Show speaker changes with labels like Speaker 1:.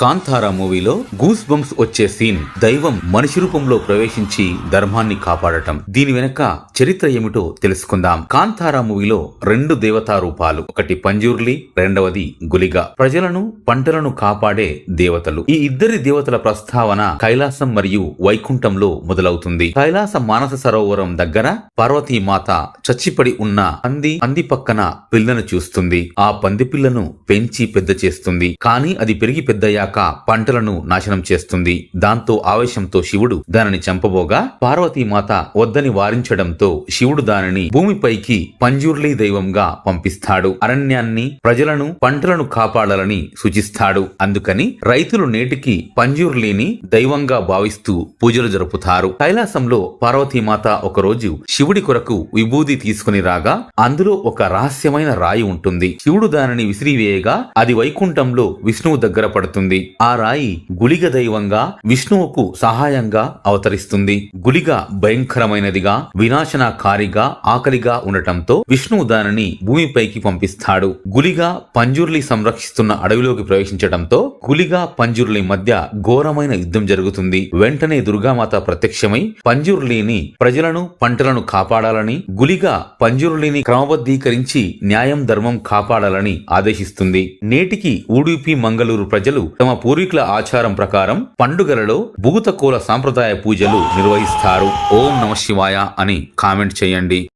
Speaker 1: కాంతారా మూవీలో goose bumps వచ్చే scene దైవం మనిషి రూపంలో ప్రవేశించి ధర్మాన్ని కాపాడటం. దీని వెనక చరిత్ర ఏమిటో తెలుసుకుందాం. కాంతారా మూవీలో రెండు దేవతా రూపాలు. ఒకటి పంజూర్లి రెండవది గులిగా. ప్రజలను పంటలను కాపాడే దేవతలు. ఈ ఇద్దరి దేవతల ప్రస్తావన కైలాసం మరియు వైకుంఠంలో మొదలవుతుంది. కైలాస మానస సరోవరం దగ్గర పార్వతీమాత చచ్చిపడి ఉన్న పంది పంది పక్కన పిల్లను చూస్తుంది. ఆ పంది పిల్లను పెంచి పెద్ద చేస్తుంది. కానీ అది పెరిగి పెద్దయ్యాక పంటలను నాశనం చేస్తుంది. దాంతో ఆవేశంతో శివుడు దానిని చంపబోగా పార్వతీమాత వద్దని వారించడంతో శివుడు దానిని భూమిపైకి పంజూర్లీ దైవంగా పంపిస్తాడు. అరణ్యాన్ని ప్రజలను పంటలను కాపాడాలని సూచిస్తాడు. అందుకని రైతులు నేటికి పంజూర్లీని దైవంగా భావిస్తూ పూజలు జరుపుతారు. కైలాసంలో పార్వతీమాత ఒకరోజు శివుడి కొరకు విభూది తీసుకుని రాగా అందులో ఒక రహస్యమైన రాయి ఉంటుంది. శివుడు దానిని విసిరివేయగా అది వైకుంఠంలో విష్ణువు దగ్గర పడుతుంది. ఆ రాయి గుళిగ దైవంగా విష్ణువుకు సహాయంగా అవతరిస్తుంది. గుళిగ భయంకరమైనదిగా వినాశనకారిగా ఆకలిగా ఉండటంతో విష్ణువు దానిని భూమిపైకి పంపిస్తాడు. గులిగా పంజుర్లి సంరక్షిస్తున్న అడవిలోకి ప్రవేశించడంతో గులిగా పంజుర్లి మధ్య ఘోరమైన యుద్ధం జరుగుతుంది. వెంటనే దుర్గామాత ప్రత్యక్షమై పంజుర్లిని ప్రజలను పంటలను కాపాడాలని గులిగా పంజుర్లిని క్రమబద్ధీకరించి న్యాయం ధర్మం కాపాడాలని ఆదేశిస్తుంది. నేటికి ఊడిపి మంగళూరు ప్రజలు తమ పూర్వీకుల ఆచారం ప్రకారం పండుగలలో భూతకోల సాంప్రదాయ పూజలు నిర్వహిస్తారు. ఓం నమ శివాయ అని కామెంట్ చేయండి.